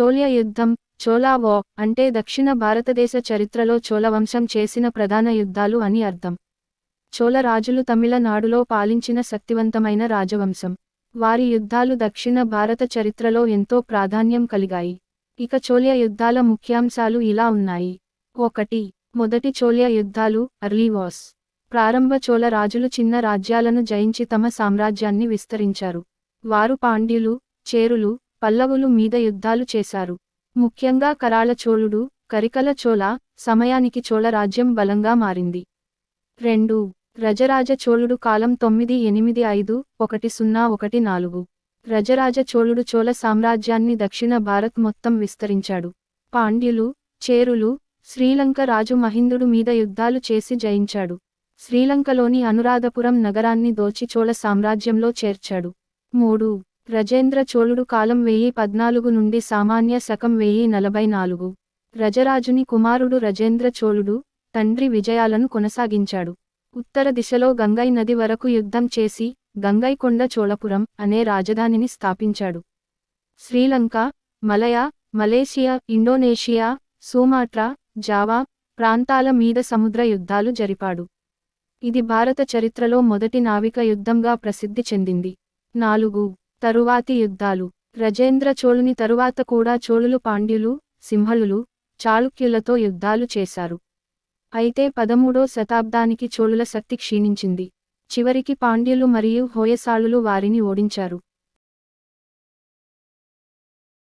చోళ్య యుద్ధం చోళా అంటే దక్షిణ భారతదేశ చరిత్రలో చోళవంశం చేసిన ప్రధాన యుద్ధాలు అని అర్థం. చోళ రాజులు తమిళనాడులో పాలించిన శక్తివంతమైన రాజవంశం. వారి యుద్ధాలు దక్షిణ భారత చరిత్రలో ఎంతో ప్రాధాన్యం కలిగాయి. ఇక చోళ్య యుద్ధాల ముఖ్యాంశాలు ఇలా ఉన్నాయి. ఒకటి మొదటి చోళ్య యుద్ధాలు అర్లీ వాస్ ప్రారంభ చోళ రాజులు చిన్న రాజ్యాలను జయించి తమ సామ్రాజ్యాన్ని విస్తరించారు. వారు పాండ్యులు చేరులు పల్లవులు మీద యుద్ధాలు చేశారు. ముఖ్యంగా కరాళ చోళుడు కరికల చోళ సమయానికి చోళ రాజ్యం బలంగా మారింది. రెండు. రజరాజ చోళుడు కాలం తొమ్మిది ఎనిమిది ఐదు ఒకటి సున్నా ఒకటి నాలుగు. రజరాజ చోళుడు చోళ సామ్రాజ్యాన్ని దక్షిణ భారత్ మొత్తం విస్తరించాడు. పాండ్యులు చేరులు శ్రీలంక రాజు మహిందుడు మీద యుద్ధాలు చేసి జయించాడు. శ్రీలంకలోని అనురాధపురం నగరాన్ని దోచి చోళ సామ్రాజ్యంలో చేర్చాడు. మూడు. రజేంద్ర చోళుడు కాలం వెయ్యి పద్నాలుగు నుండి సామాన్య శకం వెయ్యి నలభై నాలుగు. రజరాజుని కుమారుడు రజేంద్ర చోళుడు తండ్రి విజయాలను కొనసాగించాడు. ఉత్తర దిశలో గంగై నది వరకు యుద్ధం చేసి గంగైకొండ చోళపురం అనే రాజధానిని స్థాపించాడు. శ్రీలంక మలయ మలేషియా ఇండోనేషియా సూమాట్రా జావా ప్రాంతాల మీద సముద్ర యుద్ధాలు జరిపాడు. ఇది భారత చరిత్రలో మొదటి నావిక యుద్ధంగా ప్రసిద్ధి చెందింది. నాలుగు తరువాతి యుద్ధాలు. రజేంద్ర చోళుని తరువాత కూడా చోళులు పాండ్యులు సింహళులు చాళుక్యులతో యుద్ధాలు చేశారు. అయితే పదమూడో శతాబ్దానికి చోళుల శక్తి క్షీణించింది. చివరికి పాండ్యులు మరియు హోయసాళులు వారిని ఓడించారు.